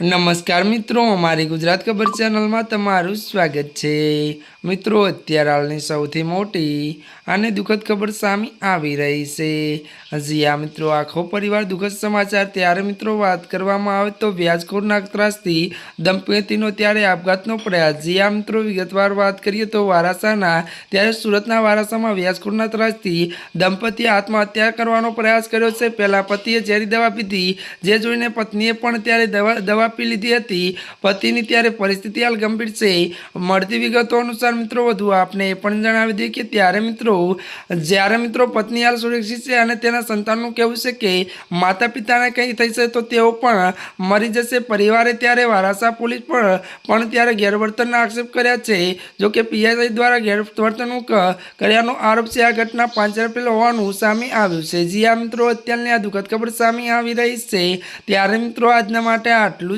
નમસ્કાર મિત્રો, અમારી ગુજરાત ખબર ચેનલમાં તમારું સ્વાગત છે. મિત્રો, અત્યારે હાલની સૌથી મોટી અને દુઃખદ ખબર સામે આવી રહી છે. હજી આ મિત્રો આખો પરિવાર દુઃખદ સમાચાર ત્યારે મિત્રો વાત કરવામાં આવે તો વ્યાજખોરના ત્રાસથી દંપતીનો ત્યારે આપઘાતનો પ્રયાસ. જી આ મિત્રો વિગતવાર વાત કરીએ તો વારાસાના, ત્યારે સુરતના વારાસામાં વ્યાજખોરના ત્રાસથી દંપતીએ આત્મહત્યા કરવાનો પ્રયાસ કર્યો છે. પહેલા પતિએ ઝેરી દવા પીધી, જે જોઈને પત્નીએ પણ ત્યારે દવા દવા પી લીધી હતી. પતિની ત્યારે પરિસ્થિતિ હાલ ગંભીર છે. મળતી વિગતો અનુસાર મિત્રો, વધુ આપને એ પણ જણાવી દઈએ કે ત્યારે મિત્રો, જ્યારે મિત્રો પત્ની હાલ સુરક્ષિત છે અને તેના સંતાનનું કહેવું છે કે માતા પિતાને કંઈ થશે તો તેઓ પણ મરી જશે. પરિવારે ત્યારે વારાસા પોલીસ પણ પણ ત્યારે ગેરવર્તનના આક્ષેપ કર્યા છે. જોકે પીએસઆઈ દ્વારા ગેરવર્તણૂક કર્યાનો આરોપ છે. આ ઘટના પાંચ એપ્રિલ હોવાનું સામે આવ્યું છે. જી આ મિત્રો, અત્યારની આ દુઃખદ ખબર સામે આવી રહી છે. ત્યારે મિત્રો, આજના માટે આટલું